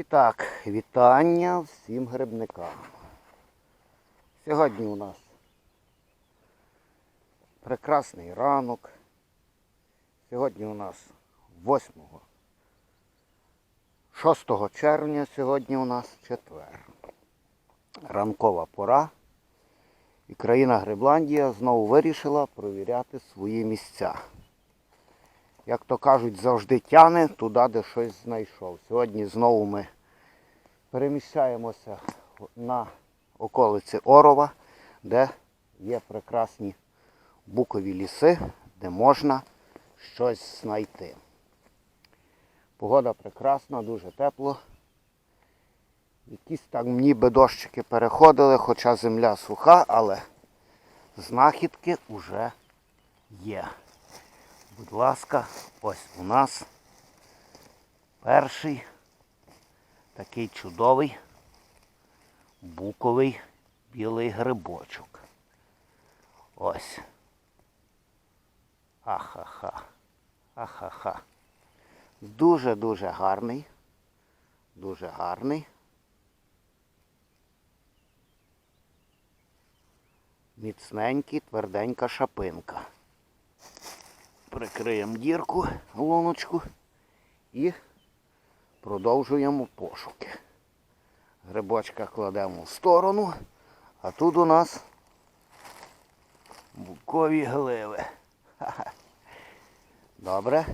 І так, вітання всім грибникам. Сьогодні у нас прекрасний ранок. Сьогодні у нас 8 6 червня, сьогодні у нас четвер. Ранкова пора. І країна Грибландія знову вирішила провіряти свої місця. Як то кажуть, завжди тяне туди, де щось знайшов. Сьогодні знову ми переміщаємося на околиці Орова, де є прекрасні букові ліси, де можна щось знайти. Погода прекрасна, дуже тепло. Якісь там ніби дощики переходили, хоча земля суха, але знахідки вже є. Будь ласка, ось у нас перший такий чудовий буковий білий грибочок. Ось. Ахаха. Ахаха. Дуже-дуже гарний. Дуже гарний. Міцненький, тверденька шапинка. Прикриємо дірку, луночку і продовжуємо пошуки. Грибочка кладемо в сторону, а тут у нас букові гливи. Добре.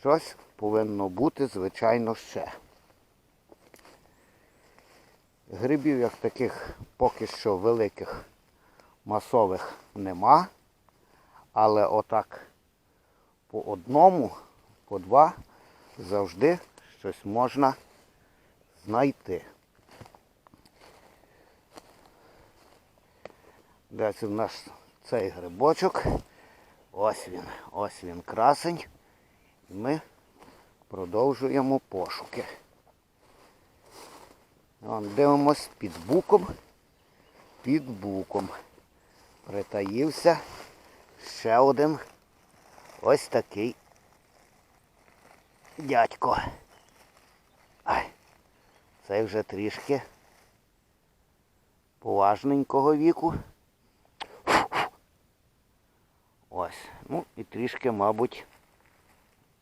Щось повинно бути, звичайно, ще. Грибів як таких поки що великих масових нема. Але отак по одному, по два завжди щось можна знайти. Десь у нас цей грибочок. Ось він, ось він красень. І ми продовжуємо пошуки. Дивимось під буком. Під буком. Притаївся ще один ось такий дядько. Ай, цей вже трішки поважненького віку. Ось. Ну і трішки, мабуть,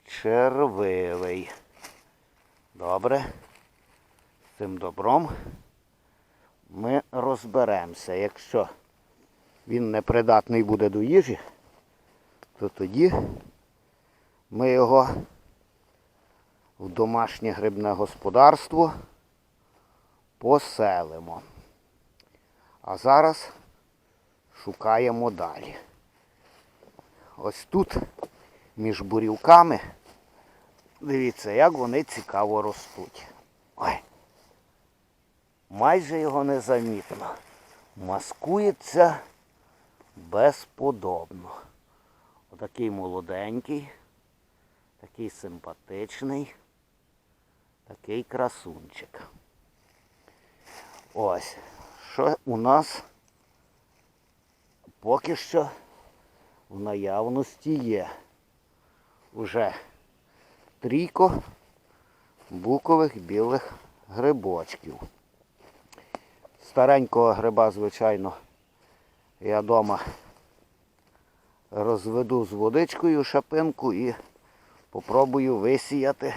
червивий. Добре. З цим добром ми розберемося. Якщо він непридатний буде до їжі, то тоді ми його в домашнє грибне господарство поселимо. А зараз шукаємо далі. Ось тут, між бурівками, дивіться, як вони цікаво ростуть. Ой. Майже його незамітно. Маскується безподобно. Отакий молоденький, такий симпатичний, такий красунчик. Ось, що у нас поки що в наявності є. Уже трійко букових білих грибочків. Старенького гриба, звичайно, я вдома розведу з водичкою шапинку і попробую висіяти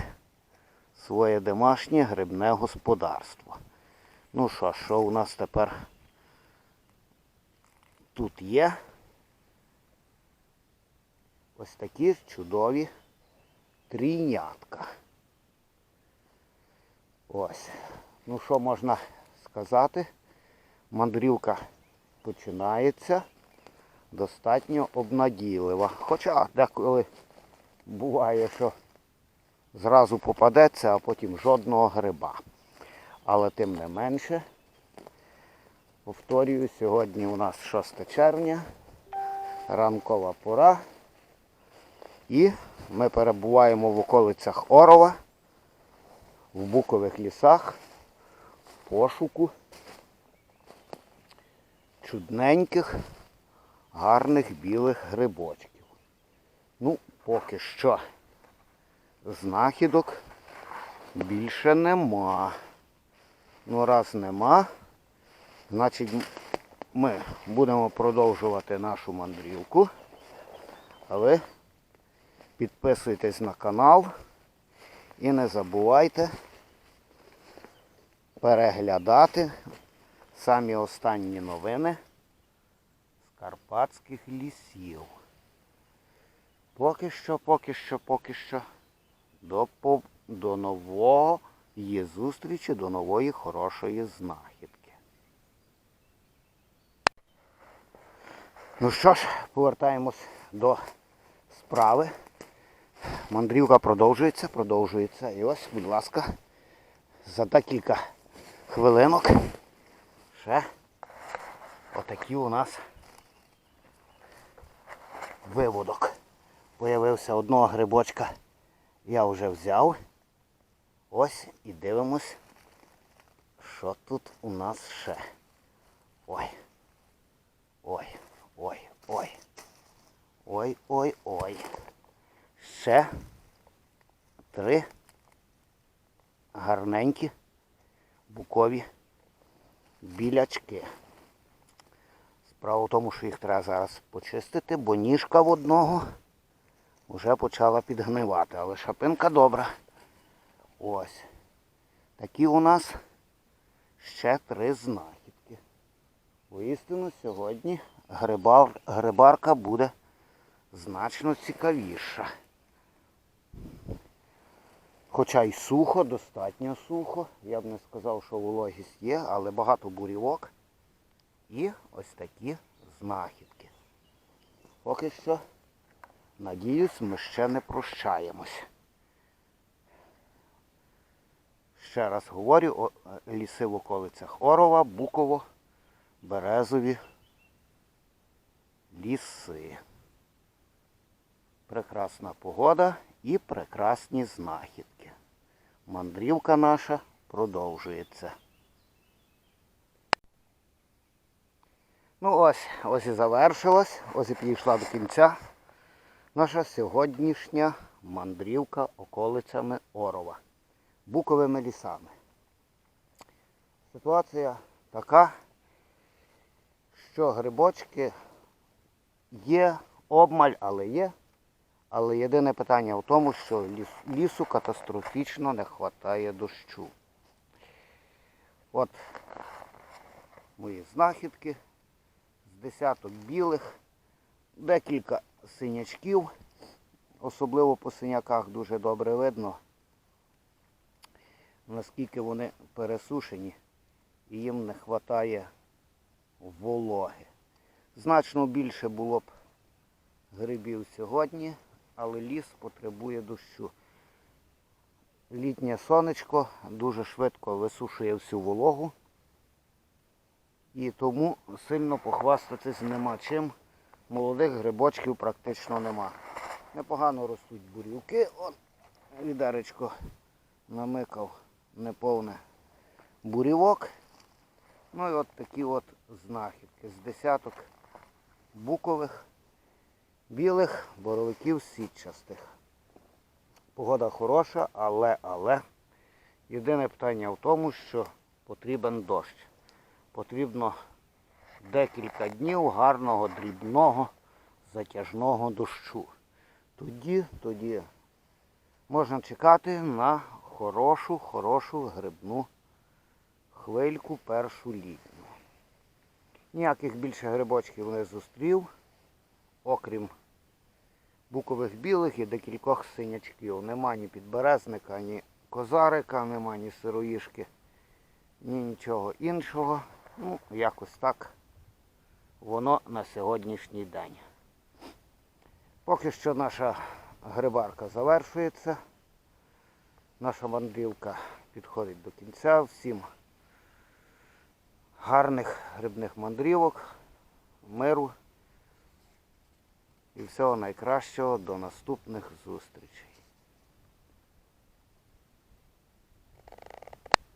своє домашнє грибне господарство. Ну що, що у нас тепер тут є? Ось такі чудові трійнятка. Ось. Ну що можна сказати? Мандрівка починається достатньо обнадійлива. Хоча деколи буває, що зразу попадеться, а потім жодного гриба. Але тим не менше, повторюю, сьогодні у нас 6 червня, ранкова пора. І ми перебуваємо в околицях Орова, в букових лісах, в пошуку чудненьких, гарних білих грибочків. Ну, поки що знахідок більше нема. Ну, раз нема, значить ми будемо продовжувати нашу мандрівку. А ви підписуйтесь на канал і не забувайте переглядати самі останні новини з карпатських лісів. Поки що, поки що, поки що. До, до нового зустрічі, до нової хорошої знахідки. Ну що ж, повертаємось до справи. Мандрівка продовжується, продовжується. І ось, будь ласка, за декілька хвилинок ще отакий у нас виводок. Появився одного грибочка. Я вже взяв. Ось і дивимось, що тут у нас ще. Ой. Ой, ой, ой. Ой, ой, ой. Ще три гарненькі букові білячки. Справа в тому, що їх треба зараз почистити, бо ніжка в одного вже почала підгнивати, але шапинка добра. Ось. Такі у нас ще три знахідки. Воістину сьогодні грибар, грибарка буде значно цікавіша. Хоча й сухо, достатньо сухо. Я б не сказав, що вологість є, але багато бурівок. І ось такі знахідки. Поки що, надіюсь, ми ще не прощаємось. Ще раз говорю, ліси в околицях Орова, Буково, Березові ліси. Прекрасна погода і прекрасні знахідки. Мандрівка наша продовжується. Ну ось, ось і завершилась, ось і підійшла до кінця наша сьогоднішня мандрівка околицями Орова, буковими лісами. Ситуація така, що грибочки є, обмаль, але є. Але єдине питання в тому, що лісу катастрофічно не вистачає дощу. От мої знахідки з десяток білих, декілька синячків, особливо по синяках дуже добре видно, наскільки вони пересушені і їм не вистачає вологи. Значно більше було б грибів сьогодні, але ліс потребує дощу. Літнє сонечко дуже швидко висушує всю вологу. І тому сильно похвастатись нема чим. Молодих грибочків практично нема. Непогано ростуть бурівки. От відеречко намикав неповне бурівок. Ну і от такі от знахідки з десяток букових, білих, боровиків сітчастих. Погода хороша, але, але єдине питання в тому, що потрібен дощ. Потрібно декілька днів гарного, дрібного, затяжного дощу. Тоді, тоді можна чекати на хорошу, хорошу грибну хвильку першу літню. Ніяких більше грибочків не зустрів, окрім букових білих і декількох синячків. Нема ні підберезника, ні козарика, нема ні сироїшки, ні нічого іншого. Ну, якось так воно на сьогоднішній день. Поки що наша грибарка завершується. Наша мандрівка підходить до кінця. Всім гарних грибних мандрівок, миру і всього найкращого до наступних зустрічей.